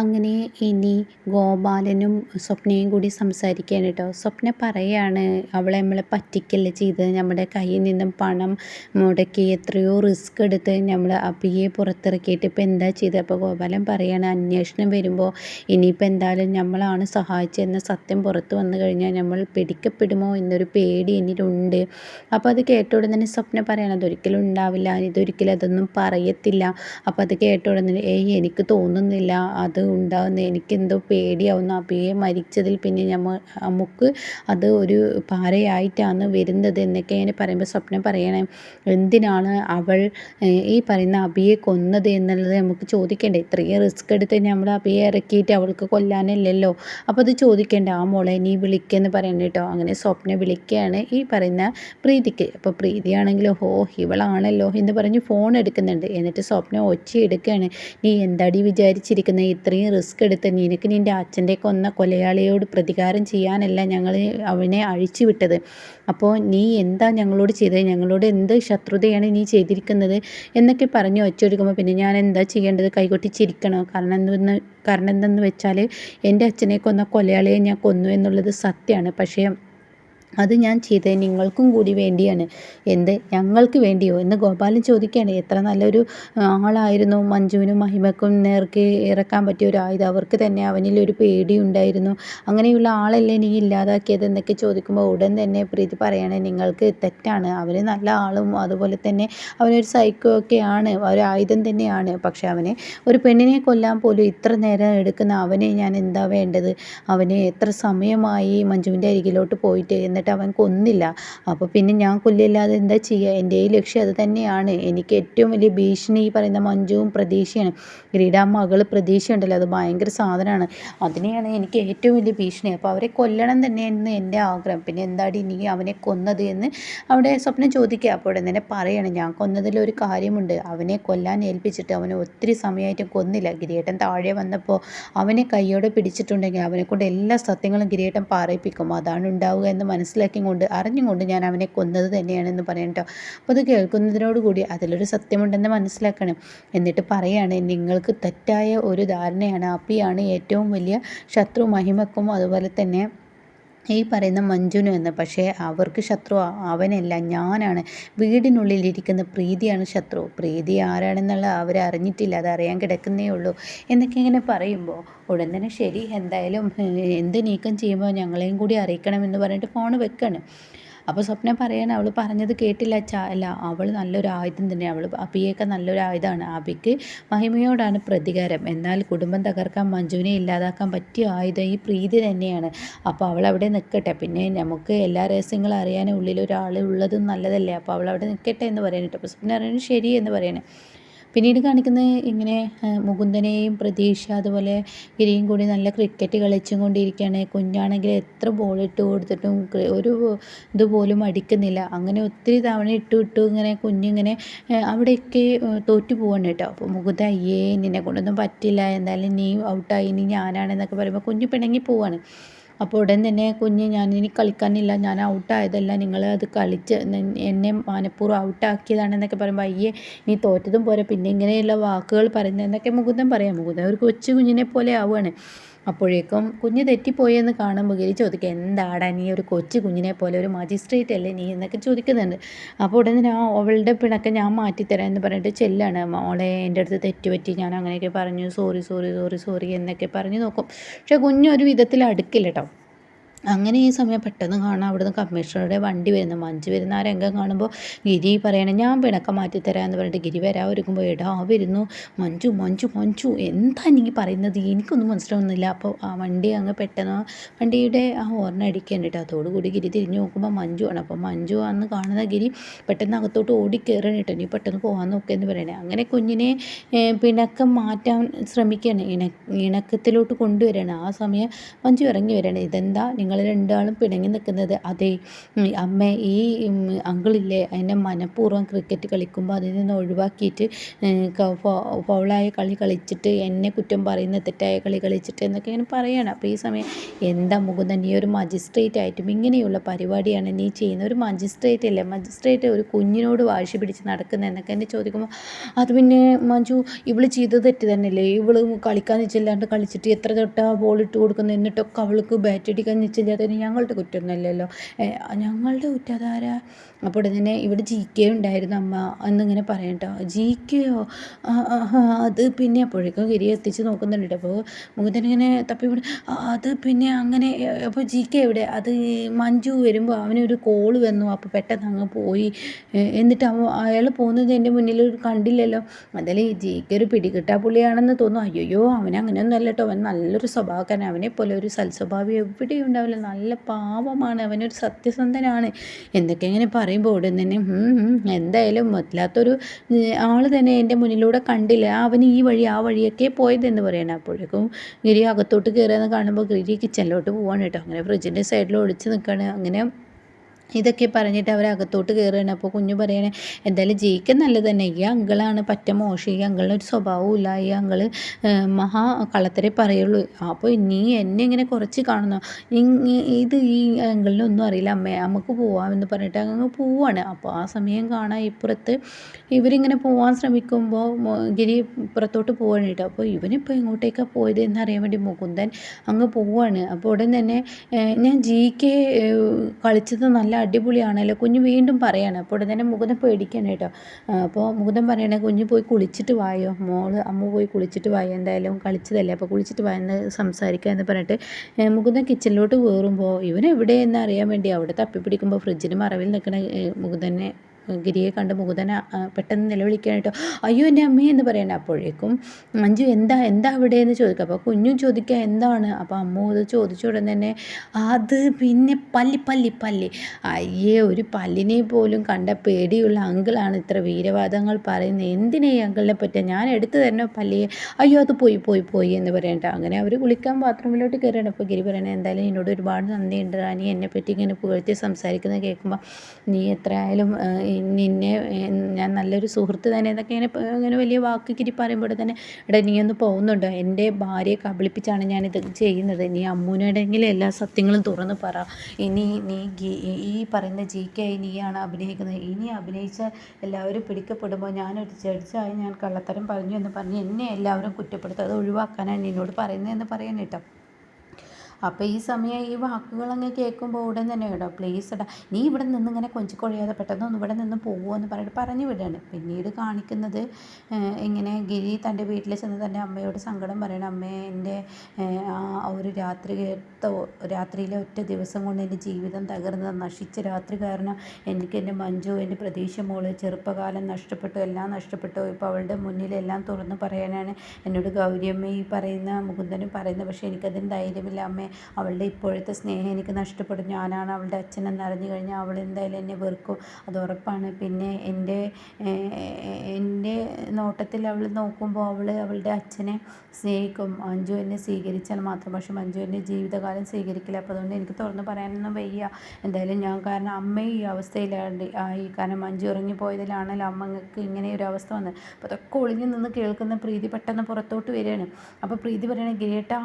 അങ്ങനെ ഇനി ഗോപാലനും സ്വപ്നയും കൂടി സംസാരിക്കുകയാണ് കേട്ടോ. സ്വപ്ന പറയാണ് അവളെ നമ്മളെ പറ്റിക്കല്ലേ ചെയ്തത്? നമ്മുടെ കയ്യിൽ നിന്നും പണം മുടക്കി എത്രയോ റിസ്ക് എടുത്ത് നമ്മൾ അപ്പിയെ പുറത്തിറക്കിയിട്ട് ഇപ്പോൾ എന്താ ചെയ്തത്? അപ്പോൾ ഗോപാലൻ പറയാണ് അന്വേഷണം വരുമ്പോൾ ഇനിയിപ്പോൾ എന്തായാലും നമ്മളാണ് സഹായിച്ചതെന്ന സത്യം പുറത്ത് വന്നു കഴിഞ്ഞാൽ നമ്മൾ പിടിക്കപ്പെടുമോ എന്നൊരു പേടി എന്നിട്ടുണ്ട് അപ്പോൾ അത് കേട്ട തന്നെ സ്വപ്ന പറയണം അതൊരിക്കലും ഉണ്ടാവില്ല. ഇതൊരിക്കലും അതൊന്നും പറയത്തില്ല. അപ്പോൾ അത് കേട്ട ഉടനെ ഏയ് എനിക്ക് തോന്നുന്നില്ല. അത് ഉണ്ടാകുന്ന എനിക്കെന്തോ പേടിയാവുന്നു. അബിയെ മരിച്ചതിൽ പിന്നെ ഞമ്മ നമുക്ക് അത് ഒരു പാരയായിട്ടാണ് വരുന്നത് എന്നൊക്കെ ഇങ്ങനെ പറയുമ്പോൾ സ്വപ്നം പറയണേ. എന്തിനാണ് അവൾ ഈ പറയുന്ന അബിയെ കൊന്നത് എന്നുള്ളത് നമുക്ക് ചോദിക്കേണ്ടേ? ഇത്രയും റിസ്ക് എടുത്ത് നമ്മൾ അബിയെ ഇറക്കിയിട്ട് അവൾക്ക് കൊല്ലാനല്ലല്ലോ. അപ്പോൾ അത് ചോദിക്കേണ്ട? ആ മോളെ നീ വിളിക്കെന്ന് പറയണ്ട കേട്ടോ. അങ്ങനെ സ്വപ്നം വിളിക്കുകയാണ് ഈ പറയുന്ന പ്രീതിക്ക്. അപ്പോൾ പ്രീതിയാണെങ്കിലോ ഹോ ഇവളാണല്ലോ എന്ന് പറഞ്ഞ് ഫോൺ എടുക്കുന്നുണ്ട്. എന്നിട്ട് സ്വപ്നം ഒച്ച എടുക്കുകയാണ് നീ എന്താടി വിചാരിച്ചിരിക്കുന്നത് ഇത്രയും റിസ്ക് എടുത്ത് നിനക്ക് നിന്റെ അച്ഛന്റെ കൊന്ന കൊലയാളിയോട് പ്രതികാരം ചെയ്യാനല്ല ഞങ്ങൾ അവനെ അഴിച്ചു വിട്ടത് അപ്പോൾ നീ എന്താ ഞങ്ങളോട് ചെയ്തത് ഞങ്ങളോട് എന്ത് ശത്രുതയാണ് നീ ചെയ്തിരിക്കുന്നത്? എന്നൊക്കെ പറഞ്ഞ് ഒച്ചെടുക്കുമ്പോൾ പിന്നെ ഞാൻ എന്താ ചെയ്യേണ്ടത്? കൈകൊട്ടി ചിരിക്കണോ. കാരണം എന്തെന്ന് കാരണം എന്തെന്ന് വെച്ചാൽ എന്റെ അച്ഛനെ കൊന്ന കൊലയാളിയെ ഞാൻ കൊന്നു എന്നുള്ളത് സത്യമാണ്. പക്ഷേ അത് ഞാൻ ചെയ്തത് നിങ്ങൾക്കും കൂടി വേണ്ടിയാണ്. എന്ത് ഞങ്ങൾക്ക് വേണ്ടിയോ? എന്ന് ഗോപാലൻ ചോദിക്കുകയാണ്. എത്ര നല്ലൊരു ആളായിരുന്നു. മഞ്ജുവിനും മഹിമക്കും നേർക്ക് ഇറക്കാൻ പറ്റിയ ഒരു ആയുധം. അവർക്ക് തന്നെ അവനിൽ ഒരു പേടി ഉണ്ടായിരുന്നു. അങ്ങനെയുള്ള ആളല്ലേ നീ ഇല്ലാതാക്കിയത് എന്നൊക്കെ ചോദിക്കുമ്പോൾ ഉടൻ തന്നെ പ്രീതി പറയണേ നിങ്ങൾക്ക് തെറ്റാണ്. അവന് നല്ല ആളും അതുപോലെ തന്നെ അവനൊരു സൈക്കോ ഒക്കെയാണ് ഒരു ആയുധം തന്നെയാണ്. പക്ഷെ അവനെ ഒരു പെണ്ണിനെ കൊല്ലാൻ പോലും ഇത്ര നേരം എടുക്കുന്ന അവനെ ഞാൻ എന്താ വേണ്ടത്? അവനെ എത്ര സമയമായി മഞ്ജുവിന്റെ അരികിലോട്ട് പോയിട്ട്? എന്നിട്ട് എന്നിട്ട് അവൻ കൊന്നില്ല അപ്പോൾ പിന്നെ ഞാൻ കൊല്ലില്ലാതെ എന്താ ചെയ്യുക എന്റെ ഈ ലക്ഷ്യം അത് തന്നെയാണ്. എനിക്ക് ഏറ്റവും വലിയ ഭീഷണി ഈ പറയുന്ന മഞ്ജുവും പ്രതീക്ഷയാണ്. ഗ്രീഡാ മകൾ പ്രതീക്ഷ ഉണ്ടല്ലോ അത് ഭയങ്കര സാധനമാണ്. അതിനെയാണ് എനിക്ക് ഏറ്റവും വലിയ ഭീഷണി. അപ്പോൾ അവരെ കൊല്ലണം തന്നെയായിരുന്നു എന്റെ ആഗ്രഹം. പിന്നെ എന്താടി നീ അവനെ കൊന്നത് എന്ന് അവിടെ സ്വപ്നം ചോദിക്കുക. അപ്പോൾ തന്നെ പറയണം ഞാൻ കൊന്നതിൽ ഒരു കാര്യമുണ്ട്. അവനെ കൊല്ലാൻ ഏൽപ്പിച്ചിട്ട് അവനെ ഒത്തിരി സമയമായിട്ടും കൊന്നില്ല. ഗിരിയേട്ടൻ താഴെ വന്നപ്പോൾ അവനെ കൈയോടെ പിടിച്ചിട്ടുണ്ടെങ്കിൽ അവനെ കൊണ്ട് എല്ലാ സത്യങ്ങളും ഗിരിയേട്ടൻ പറയിപ്പിക്കും. അതാണ് ഉണ്ടാവുക എന്ന് മനസ്സിലാക്കി മനസ്സിലാക്കിയും കൊണ്ട് അറിഞ്ഞും കൊണ്ട് ഞാൻ അവനെ കൊന്നത് തന്നെയാണെന്ന് പറയാം കേട്ടോ. അപ്പോൾ അത് കേൾക്കുന്നതിനോടുകൂടി അതിലൊരു സത്യമുണ്ടെന്ന് മനസ്സിലാക്കണം. എന്നിട്ട് പറയുകയാണ് നിങ്ങൾക്ക് തെറ്റായ ഒരു ധാരണയാണ്. അപ്പിയാണ് ഏറ്റവും വലിയ ശത്രു മഹിമക്കും അതുപോലെ തന്നെ ഈ പറയുന്ന മഞ്ജുനു എന്ന്. പക്ഷേ അവർക്ക് ശത്രു അവനല്ല. ഞാനാണ്. വീടിനുള്ളിലിരിക്കുന്ന പ്രീതിയാണ് ശത്രു. പ്രീതി ആരാണെന്നുള്ള അവരറിഞ്ഞിട്ടില്ല അറിയാൻ കിടക്കുന്നേ ഉള്ളൂ. എന്നൊക്കെ ഇങ്ങനെ പറയുമ്പോൾ ഉടൻ തന്നെ ശരി. എന്തായാലും എന്ത് നീക്കം ചെയ്യുമ്പോൾ ഞങ്ങളെയും കൂടി അറിയിക്കണമെന്ന് പറഞ്ഞിട്ട് ഫോൺ വെക്കാണ്. അപ്പോൾ സ്വപ്ന പറയാണ് അവൾ പറഞ്ഞത് കേട്ടില്ല അച്ഛാ. അല്ല അവൾ നല്ലൊരു ആയുധം തന്നെ അവൾ അബിയൊക്കെ നല്ലൊരു ആയുധമാണ്. അബിക്ക് മഹിമയോടാണ് പ്രതികാരം. എന്നാൽ കുടുംബം തകർക്കാൻ മഞ്ജുവിനെ ഇല്ലാതാക്കാൻ പറ്റിയ ആയുധം ഈ പ്രീതി തന്നെയാണ്. അപ്പോൾ അവൾ അവിടെ നിൽക്കട്ടെ പിന്നെ നമുക്ക് എല്ലാ രഹസ്യങ്ങളും അറിയാനും ഉള്ളിൽ ഒരാൾ ഉള്ളതും നല്ലതല്ലേ? അപ്പോൾ അവൾ അവിടെ നിൽക്കട്ടെ എന്ന് പറയാനിട്ട് അപ്പോൾ സ്വപ്ന പറയുന്നത് ശരി എന്ന് പറയുന്നത് പിന്നീട് കാണിക്കുന്നത് ഇങ്ങനെ മുകുന്ദനെയും പ്രതീക്ഷ അതുപോലെ ഗിരിയും കൂടി നല്ല ക്രിക്കറ്റ് കളിച്ചും കൊണ്ടിരിക്കുകയാണ്. കുഞ്ഞാണെങ്കിൽ എത്ര ബോൾ ഇട്ട് കൊടുത്തിട്ടും ഒരു ഇതുപോലും അടിക്കുന്നില്ല. അങ്ങനെ ഒത്തിരി തവണ ഇട്ടു ഇട്ടു ഇങ്ങനെ കുഞ്ഞിങ്ങനെ അവിടെയൊക്കെ തോറ്റു പോവാണ് കേട്ടോ. അപ്പോൾ മുകുന്ദ അയ്യേ നിന്നെ കൊണ്ടൊന്നും പറ്റില്ല. എന്തായാലും നീ ഔട്ടായി നീ ഞാനാണെന്നൊക്കെ പറയുമ്പോൾ കുഞ്ഞു പിണങ്ങി പോവാണ്. അപ്പോൾ ഉടൻ തന്നെ കുഞ്ഞ് ഞാനിനി കളിക്കാനില്ല. ഞാൻ ഔട്ടായതല്ല നിങ്ങൾ അത് കളിച്ച് എന്നെ മനഃപൂർവം ഔട്ടാക്കിയതാണെന്നൊക്കെ പറയുമ്പോൾ അയ്യേ നീ തോറ്റതും പോരെ. പിന്നെ ഇങ്ങനെയുള്ള വാക്കുകൾ പറയുന്നതെന്നൊക്കെ മുകുന്ദൻ പറയാം. മുകുന്ദൻ ഒരു കൊച്ചു കുഞ്ഞിനെ പോലെ ആവുകയാണ്. അപ്പോഴേക്കും കുഞ്ഞ് തെറ്റിപ്പോയെന്ന് കാണുമ്പോൾ ഗിരി ചോദിക്കുക എന്താടാ നീ ഒരു കൊച്ചു കുഞ്ഞിനെ പോലെ ഒരു മജിസ്ട്രേറ്റ് അല്ലേ നീ? എന്നൊക്കെ ചോദിക്കുന്നുണ്ട്. അപ്പോൾ ഉടനെ ഞാൻ അവളുടെ പിണക്കെ ഞാൻ മാറ്റിത്തരാം എന്ന് പറഞ്ഞിട്ട് ചെല്ലാണ്. മോളെ എന്റെ അടുത്ത് തെറ്റുപറ്റി ഞാൻ അങ്ങനെയൊക്കെ പറഞ്ഞു. സോറി സോറി സോറി സോറി എന്നൊക്കെ പറഞ്ഞു നോക്കും. പക്ഷേ കുഞ്ഞൊരു വിധത്തിൽ അടുക്കില്ല കേട്ടോ. അങ്ങനെ ഈ സമയം പെട്ടെന്ന് കാണാം അവിടുന്ന് കമ്മീഷണറുടെ വണ്ടി വരുന്നു. മഞ്ചു വരുന്ന ആ രംഗം കാണുമ്പോൾ ഗിരി പറയണേ ഞാൻ പിണക്കം മാറ്റിത്തരാം എന്ന് പറഞ്ഞിട്ട് ഗിരി വരാൻ ഒരുക്കുമ്പോൾ എടാ വരുന്നു. മഞ്ജു മഞ്ജു മഞ്ജു. എന്താ നീ പറയുന്നത്? എനിക്കൊന്നും മനസ്സിലാവുന്നില്ല. അപ്പോൾ ആ വണ്ടി അങ്ങ് പെട്ടെന്ന് വണ്ടിയുടെ ആ ഓർണ അടിക്കേണ്ടിട്ട് അതോടുകൂടി ഗിരി തിരിഞ്ഞു നോക്കുമ്പോൾ മഞ്ജു ആണ്. അപ്പോൾ മഞ്ജു അന്ന് കാണുന്ന ഗിരി പെട്ടെന്ന് അകത്തോട്ട് ഓടി കയറണിട്ടോ നീ പെട്ടെന്ന് പോകാൻ നോക്കിയെന്ന് പറയണേ. അങ്ങനെ കുഞ്ഞിനെ പിണക്കം മാറ്റാൻ ശ്രമിക്കുകയാണ്. ഇണ ഇണക്കത്തിലോട്ട് കൊണ്ടുവരണം ആ സമയം മഞ്ജു ഇറങ്ങി വരണം ഇതെന്താ? നിങ്ങൾ ഞങ്ങൾ രണ്ടാളും പിണങ്ങി നിൽക്കുന്നത്. അതെ അമ്മേ ഈ അങ്കിളില്ലേ എന്നെ മനഃപൂർവം ക്രിക്കറ്റ് കളിക്കുമ്പോൾ അതിൽ നിന്ന് ഒഴിവാക്കിയിട്ട് ഫൗളായ കളി കളിച്ചിട്ട് എന്നെ കുറ്റം പറയുന്ന തെറ്റായ കളി കളിച്ചിട്ട് എന്നൊക്കെ ഇങ്ങനെ പറയണം. അപ്പോൾ ഈ സമയം എന്താ മുകുന്ദൻ തന്നെ ഒരു മജിസ്ട്രേറ്റ് ആയിട്ടും ഇങ്ങനെയുള്ള പരിപാടിയാണ് നീ ചെയ്യുന്ന ഒരു മജിസ്ട്രേറ്റ് അല്ലേ? മജിസ്ട്രേറ്റ് ഒരു കുഞ്ഞിനോട് വാശി പിടിച്ച് നടക്കുന്നത് എന്നൊക്കെ എന്നെ ചോദിക്കുമ്പോൾ അത് പിന്നെ മഞ്ജു ഇവൾ ചെയ്തത് തെറ്റ് തന്നെയല്ലേ? ഇവൾ കളിക്കാൻ നിശ്ചയില്ലാണ്ട് കളിച്ചിട്ട് എത്ര തൊട്ടാ ബോൾ ഇട്ട് കൊടുക്കുന്നു? എന്നിട്ടൊക്കെ അവൾക്ക് ബാറ്റ് അടിക്കാൻ നിശ്ചയില്ലാത്തതിന് ഞങ്ങളുടെ കുറ്റമൊന്നുമല്ലല്ലോ ഞങ്ങളുടെ കുറ്റാധാര അപ്പോൾ തന്നെ ഇവിടെ ജി കെ ഉണ്ടായിരുന്നു അമ്മ. എന്നിങ്ങനെ പറയട്ടോ ജി കെയോ അത് പിന്നെ അപ്പോഴേക്കും ഗിരി എത്തിച്ച് നോക്കുന്നുണ്ട് അപ്പോൾ ഇങ്ങനെ തപ്പി അത് പിന്നെ അങ്ങനെ അപ്പോൾ ജി കെ എവിടെ? അത് മഞ്ജു വരുമ്പോൾ അവനൊരു കോൾ വന്നു. അപ്പോൾ പെട്ടെന്ന് അങ്ങ് പോയി. എന്നിട്ട് അയാൾ പോകുന്നത് എന്റെ മുന്നിൽ കണ്ടില്ലല്ലോ. അതിൽ ജി കെ ഒരു പിടികിട്ടാ പുള്ളിയാണെന്ന് തോന്നുന്നു. അയ്യോ അവനെ അങ്ങനെയൊന്നും അല്ല കേട്ടോ. അവൻ നല്ലൊരു സ്വഭാവക്കാരൻ അവനെ പോലെ ഒരു സൽസ്വഭാവി എവിടെയും ഉണ്ടാവില്ല. നല്ല പാവമാണ്. അവനൊരു സത്യസന്ധനാണ്. എന്തൊക്കെ ഇങ്ങനെ പറയുമ്പോൾ ഉടൻ തന്നെ എന്തായാലും വല്ലാത്തൊരു ആൾ തന്നെ എന്റെ മുന്നിലൂടെ കണ്ടില്ല. അവൻ ഈ വഴി ആ വഴിയൊക്കെ പോയതെന്ന് പറയണം അപ്പോഴേക്കും ഗിരി അകത്തോട്ട് കയറിയെന്ന് കാണുമ്പോൾ ഗിരി കിച്ചണിലോട്ട് പോവാണ് കേട്ടോ. അങ്ങനെ ഫ്രിഡ്ജിന്റെ സൈഡിൽ ഒളിച്ച് നിൽക്കുകയാണ് അങ്ങനെ ഇതൊക്കെ പറഞ്ഞിട്ട് അവർ അകത്തോട്ട് കയറുകയാണ് അപ്പോൾ കുഞ്ഞു പറയണേ എന്തായാലും ജയിക്ക് നല്ലത് തന്നെ. ഈ അങ്കിളാണ് പറ്റ മോശം. ഈ അങ്കിളിന് ഒരു സ്വഭാവമില്ല ഈ അങ്കിൾ മഹാ കള്ളത്തരെ പറയുള്ളൂ. അപ്പോൾ നീ എന്നെ ഇങ്ങനെ കുറച്ച് കാണുന്നു ഇത് ഈ അങ്കിളിനൊന്നും അറിയില്ല. അമ്മേ നമുക്ക് പോവാമെന്ന് പറഞ്ഞിട്ട് അങ്ങ് പോവാണ്. അപ്പോൾ ആ സമയം കാണാൻ ഇപ്പുറത്ത് ഇവരിങ്ങനെ പോവാൻ ശ്രമിക്കുമ്പോൾ ഗിരി ഇപ്പുറത്തോട്ട് പോവാണ് കേട്ടോ. അപ്പോൾ ഇവനിപ്പോൾ എങ്ങോട്ടേക്കാണ് പോയത് എന്നറിയാൻ വേണ്ടി മുകുന്ദൻ അങ്ങ് പോവാണ്. അപ്പോൾ ഉടൻ തന്നെ ഞാൻ ജി കെ കളിച്ചത് നല്ല അടിപൊളിയാണല്ലോ. കുഞ്ഞ് വീണ്ടും പറയാണ്. അപ്പോൾ ഉടനെ തന്നെ മുകുന്ദൻ പേടിക്കണം കേട്ടോ. അപ്പോൾ മുകുന്ദൻ പറയണേ കുഞ്ഞ് പോയി കുളിച്ചിട്ട് വായോ? മോൾ അമ്മ പോയി കുളിച്ചിട്ട് വായോ? എന്തായാലും കളിച്ചതല്ലേ? അപ്പോൾ കുളിച്ചിട്ട് വായെന്ന് സംസാരിക്കുക എന്ന് പറഞ്ഞിട്ട് മുകുന്ദൻ കിച്ചണിലോട്ട് കയറുമ്പോൾ ഇവൻ എവിടെയെന്ന് അറിയാൻ വേണ്ടി അവിടെ തപ്പിപ്പിടിക്കുമ്പോൾ ഫ്രിഡ്ജിന് മറവിൽ നിൽക്കണ ഏഹ്, മുകുന്ദനെ ഗിരിയെ കണ്ട് മുകുന്ദന ആ, പെട്ടെന്ന് നിലവിളിക്കാനായിട്ട് അയ്യോ എന്റെ അമ്മേ എന്ന് പറയണ്ട. അപ്പോഴേക്കും മഞ്ജു എന്താ എന്താ അവിടെ? എന്ന് ചോദിക്കുക അപ്പോൾ കുഞ്ഞും ചോദിക്കുക എന്താണ്? അപ്പോൾ അമ്മ അത് ചോദിച്ച തന്നെ അത് പിന്നെ പല്ലി പല്ലി പല്ലി. അയ്യേ ഒരു പല്ലിനെ പോലും കണ്ട പേടിയുള്ള അങ്കിളാണ് ഇത്ര വീരവാദങ്ങൾ പറയുന്നത്. എന്തിനെ ഈ അങ്കിളിനെ പറ്റുക ഞാൻ എടുത്തു തരണോ പല്ലിയെ? അയ്യോ അത് പോയി പോയി പോയി എന്ന് പറയണ്ട. അങ്ങനെ അവർ കുളിക്കാൻ ബാത്റൂമിലോട്ട് കയറിയാണ് അപ്പോൾ ഗിരി പറയണേ എന്തായാലും എന്നോട് ഒരുപാട് നന്ദിയുണ്ട് റാണി. എന്നെ പറ്റി ഇങ്ങനെ പുകഴ്ത്തി സംസാരിക്കുന്നത് കേൾക്കുമ്പോൾ നീ എത്രയായാലും നിന്നെ ഞാൻ നല്ലൊരു സുഹൃത്ത് തന്നെ എന്നൊക്കെ ഇങ്ങനെ ഇങ്ങനെ വലിയ വാക്ക് ഗിരി പറയുമ്പോൾ തന്നെ എടാ നീ ഒന്ന് പോകുന്നുണ്ടോ? എന്റെ ഭാര്യയെ കബളിപ്പിച്ചാണ് ഞാനിത് ചെയ്യുന്നത്. നീ അമ്മൂനോടെങ്കിലും എല്ലാ സത്യങ്ങളും തുറന്ന് പറ. ഇനി നീ ഈ പറയുന്ന ജി കെ നീയാണ് അഭിനയിക്കുന്നത്. ഇനി അഭിനയിച്ച എല്ലാവരും പിടിക്കപ്പെടുമ്പോൾ ഞാനൊരു ജഡ്ജായി ഞാൻ കള്ളത്തരം പറഞ്ഞു എന്ന് പറഞ്ഞ് എന്നെ എല്ലാവരും കുറ്റപ്പെടുത്തും. അത് ഒഴിവാക്കാനാണ് നിന്നോട് പറയുന്നതെന്ന് പറയാൻ കേട്ടോ. അപ്പോൾ ഈ സമയം ഈ വാക്കുകളങ്ങ് കേൾക്കുമ്പോൾ ഉടൻ തന്നെ കേട്ടോ പ്ലീസ് എടാ നീ ഇവിടെ നിന്ന് ഇങ്ങനെ കൊഞ്ചിക്കൊഴിയാതെ പെട്ടെന്ന് ഒന്ന് ഇവിടെ നിന്ന് പോകുമെന്ന് പറഞ്ഞിട്ട് പറഞ്ഞു വിടുകയാണ്. പിന്നീട് കാണിക്കുന്നത് ഇങ്ങനെ ഗിരി തന്റെ വീട്ടിൽ ചെന്ന് തന്റെ അമ്മയോട് സങ്കടം പറയണം. അമ്മേ എന്റെ ആ ഒരു രാത്രി രാത്രിയിലെ ഒറ്റ ദിവസം കൊണ്ട് എന്റെ ജീവിതം തകർന്ന് നശിച്ച രാത്രി കാരണം എനിക്ക് എന്റെ മഞ്ജു എന്റെ പ്രതീക്ഷ മോൾ ചെറുപ്പകാലം നഷ്ടപ്പെട്ടു എല്ലാം നഷ്ടപ്പെട്ടു. ഇപ്പോൾ അവളുടെ മുന്നിൽ എല്ലാം തുറന്ന് പറയാനാണ് എന്നോട് ഗൗരിയമ്മ ഈ പറയുന്ന മുകുന്ദനും പറയുന്നത്. പക്ഷേ എനിക്കതിന് ധൈര്യമില്ല. അമ്മേ അവളുടെ ഇപ്പോഴത്തെ സ്നേഹം എനിക്ക് നഷ്ടപ്പെടും. ഞാനാണ് അവളുടെ അച്ഛനെന്ന് അറിഞ്ഞു കഴിഞ്ഞാൽ അവൾ എന്തായാലും എന്നെ വെറുക്കും. അത് ഉറപ്പാണ്. പിന്നെ എന്റെ എന്റെ നോട്ടത്തിൽ അവൾ നോക്കുമ്പോൾ അവൾ അവളുടെ അച്ഛനെ സ്നേഹിക്കും. മഞ്ജു എന്നെ സ്വീകരിച്ചാൽ മാത്രം. പക്ഷെ മഞ്ജു എന്നെ ജീവിതകാലം സ്വീകരിക്കില്ല. അപ്പോൾ അതുകൊണ്ട് എനിക്ക് തുറന്ന് പറയാനൊന്നും വയ്യ. എന്തായാലും ഞാൻ കാരണം അമ്മ ഈ അവസ്ഥയിലാണ് ആയി. കാരണം മഞ്ജു ഇറങ്ങിപ്പോയതിലാണല്ലോ അമ്മയ്ക്ക് ഇങ്ങനെ ഒരു അവസ്ഥ വന്നത്. അപ്പോൾ അതൊക്കെ ഒളിഞ്ഞു നിന്ന് കേൾക്കുന്ന പ്രീതി പെട്ടെന്ന് പുറത്തോട്ട് വരികയാണ്. അപ്പോൾ പ്രീതി പറയണേ ഗിരിയേട്ടാ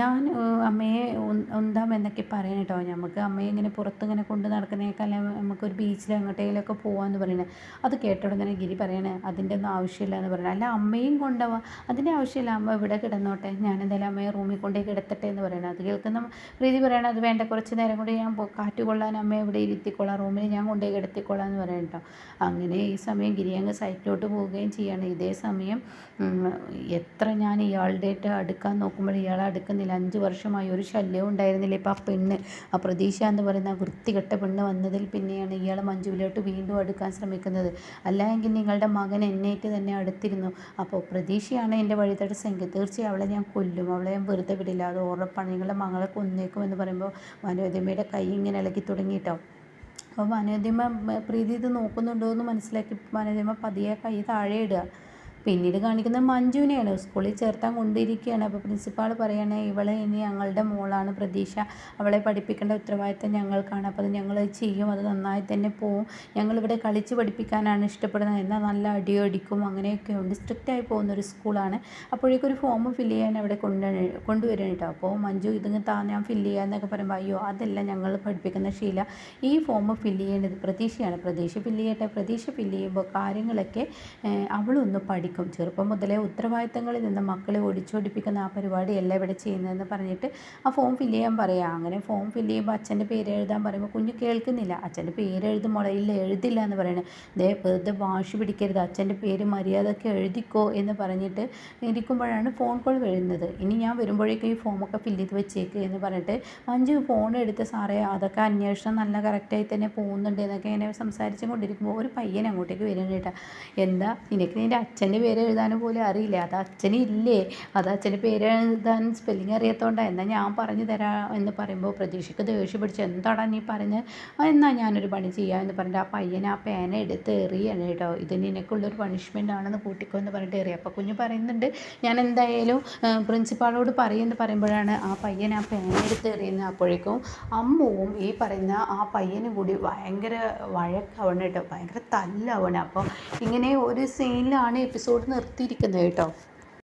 ഞാൻ ഏഹ്, അമ്മയെ ഉന്തം എന്നൊക്കെ പറയണം കേട്ടോ. നമുക്ക് അമ്മയെ ഇങ്ങനെ പുറത്ത് ഇങ്ങനെ കൊണ്ട് നടക്കുന്നേക്കാൾ നമുക്കൊരു ബീച്ചിൽ എങ്ങോട്ടെങ്കിലുമൊക്കെ പോകാമെന്ന് പറയണേ. അത് കേട്ട ഉടനെ ഗിരി പറയണേ അതിന്റെ ഒന്നും ആവശ്യമില്ല എന്ന് പറയണേ. അല്ല അമ്മയും കൊണ്ടുപോവാ അതിന്റെ ആവശ്യമില്ല. അമ്മ ഇവിടെ കിടന്നോട്ടെ. ഞാൻ എന്തായാലും അമ്മയെ റൂമിൽ കൊണ്ടേ കിടത്തട്ടെ എന്ന് പറയണം. അത് കേൾക്കുന്ന പ്രീതി പറയണം അത് വേണ്ട. കുറച്ച് നേരം കൂടി ഞാൻ കാറ്റ് കൊള്ളാൻ അമ്മയെ ഇവിടെ ഇരുത്തിക്കൊള്ളാം റൂമിൽ ഞാൻ കൊണ്ടേ കിടത്തിക്കൊള്ളാം എന്ന് പറയണം കേട്ടോ. അങ്ങനെ ഈ സമയം ഗിരി അങ്ങ് സൈറ്റിലോട്ട് പോവുകയും ചെയ്യാണ്. ഇതേ സമയം എത്ര ഞാൻ ഇയാളുടെ അടുക്കാൻ നോക്കുമ്പോൾ ഇയാളെ അടുക്കുന്നില്ല. അഞ്ച് വർഷമായി ഒരു ശല്യവും ഉണ്ടായിരുന്നില്ല. ഇപ്പം ആ പെണ്ണ് ആ പ്രതീക്ഷ എന്ന് പറയുന്ന ആ വൃത്തികെട്ട പെണ്ണ് വന്നതിൽ പിന്നെയാണ് ഇയാൾ മഞ്ജുവിലോട്ട് വീണ്ടും അടുക്കാൻ ശ്രമിക്കുന്നത്. അല്ലെങ്കിൽ നിങ്ങളുടെ മകൻ എന്നേറ്റ് തന്നെ അടുത്തിരുന്നു. അപ്പോൾ പ്രതീക്ഷയാണ് എന്റെ വഴി തടസ്സമെങ്കിൽ തീർച്ചയായും അവളെ ഞാൻ കൊല്ലും. അവളെ ഞാൻ വെറുതെ വിടില്ല. അത് ഉറപ്പാണ്. നിങ്ങളുടെ മകളെ കൊന്നേക്കും എന്ന് പറയുമ്പോൾ മനോരമയുടെ കൈ ഇങ്ങനെ ഇളകി തുടങ്ങിയിട്ടോ. അപ്പോൾ മനോരമ പ്രീതി ഇത് നോക്കുന്നുണ്ടോ എന്ന് മനസ്സിലാക്കി മനോരമ പതിയെ കൈ താഴെ ഇടുക. പിന്നീട് കാണിക്കുന്നത് മഞ്ജുവിനെയാണ് സ്കൂളിൽ ചേർത്താൻ കൊണ്ടിരിക്കുകയാണ് അപ്പോൾ പ്രിൻസിപ്പാൾ പറയുകയാണ് ഇവളെ ഇനി ഞങ്ങളുടെ മോളാണ് പ്രതീക്ഷ. അവളെ പഠിപ്പിക്കേണ്ട ഉത്തരവാദിത്തം ഞങ്ങൾക്കാണ്. അപ്പോൾ അത് ഞങ്ങൾ ചെയ്യും. അത് നന്നായി തന്നെ പോവും. ഞങ്ങളിവിടെ കളിച്ച് പഠിപ്പിക്കാനാണ് ഇഷ്ടപ്പെടുന്നത്. എന്നാൽ നല്ല അടിയടിക്കും. അങ്ങനെയൊക്കെ ഉണ്ട്. സ്ട്രിക്റ്റായി പോകുന്ന ഒരു സ്കൂളാണ് അപ്പോഴേക്കും ഒരു ഫോം ഫില്ല് ചെയ്യാൻ അവിടെ കൊണ്ട് കൊണ്ടുവരാൻ കേട്ടോ. അപ്പോൾ മഞ്ജു ഇതിങ്ങ് താ ഞാൻ ഫില്ല് ചെയ്യാന്നൊക്കെ പറയുമ്പോൾ അയ്യോ അതല്ല ഞങ്ങൾ പഠിപ്പിക്കുന്ന ശീല. ഈ ഫോം ഫില്ല് ചെയ്യേണ്ടത് പ്രതീക്ഷയാണ്. പ്രതീക്ഷ ഫില്ല് ചെയ്യട്ടെ. പ്രതീക്ഷ ഫില്ല് ചെയ്യുമ്പോൾ കാര്യങ്ങളൊക്കെ അവളൊന്ന് പഠിക്കും ചെറുപ്പം മുതലേ ഉത്തരവാദിത്തങ്ങളിൽ നിന്ന് മക്കളെ ഒടിച്ചോടിപ്പിക്കുന്ന ആ പരിപാടിയല്ല ഇവിടെ ചെയ്യുന്നതെന്ന് പറഞ്ഞിട്ട് ആ ഫോം ഫില്ല് ചെയ്യാൻ പറയാം. അങ്ങനെ ഫോം ഫില്ല് ചെയ്യുമ്പോൾ അച്ഛന്റെ പേര് എഴുതാൻ പറയുമ്പോൾ കുഞ്ഞു കേൾക്കുന്നില്ല. അച്ഛന്റെ പേര് എഴുതും മുളയില്ല എഴുതില്ല എന്ന് പറയണേ. ദേ വെറുതെ വാശി പിടിക്കരുത്. അച്ഛന്റെ പേര് മര്യാദയ്ക്ക് എഴുതിക്കോ എന്ന് പറഞ്ഞിട്ട് ഇരിക്കുമ്പോഴാണ് ഫോൺ കോൾ വരുന്നത്. ഇനി ഞാൻ വരുമ്പോഴേക്കും ഈ ഫോമൊക്കെ ഫില്ല് ചെയ്ത് വെച്ചേക്ക് എന്ന് പറഞ്ഞിട്ട് മഞ്ജു ഫോൺ എടുത്ത് സാറേ അതൊക്കെ അന്വേഷണം നല്ല കറക്റ്റായി തന്നെ പോകുന്നുണ്ട് എന്നൊക്കെ ഇങ്ങനെ സംസാരിച്ചും കൊണ്ടിരിക്കുമ്പോൾ ഒരു പയ്യൻ അങ്ങോട്ടേക്ക് വരുന്നുണ്ട് എന്താ നിനക്ക് നിന്റെ അച്ഛന്റെ പേര് എഴുതാനും പോലും അറിയില്ല. അത് അച്ഛന് ഇല്ലേ? അത് അച്ഛന്റെ പേര് എഴുതാൻ സ്പെല്ലിങ് അറിയാത്തതുകൊണ്ടാണ് എന്നാൽ ഞാൻ പറഞ്ഞു തരാം എന്ന് പറയുമ്പോൾ പ്രതീക്ഷയ്ക്ക് ദേഷ്യം പിടിച്ച് എന്താടാ നീ പറഞ്ഞ്? "ആ, എന്നാ ഞാനൊരു പണി ചെയ്യാം എന്ന് പറഞ്ഞിട്ട് ആ പയ്യൻ ആ പേന എടുത്ത് എറിയാണ് കേട്ടോ. ഇത് നിനക്കുള്ളൊരു പണിഷ്മെന്റ് ആണെന്ന് കൂട്ടിക്കോ എന്ന് പറഞ്ഞിട്ട് എറിയാം അപ്പോൾ കുഞ്ഞ് പറയുന്നുണ്ട് ഞാൻ എന്തായാലും പ്രിൻസിപ്പാളോട് പറയുമെന്ന് പറയുമ്പോഴാണ് ആ പയ്യൻ ആ പേന എടുത്ത് എറിയുന്നത്. അപ്പോഴേക്കും അമ്മുവും ഈ പറയുന്ന ആ പയ്യനും കൂടി ഭയങ്കര വഴക്കാവണം കേട്ടോ. ഭയങ്കര തല്ലാവണം അപ്പോൾ ഇങ്ങനെ ഒരു സീനിലാണ് എപ്പിസോഡ് നിർത്തിയിരിക്കുന്നത് കേട്ടോ.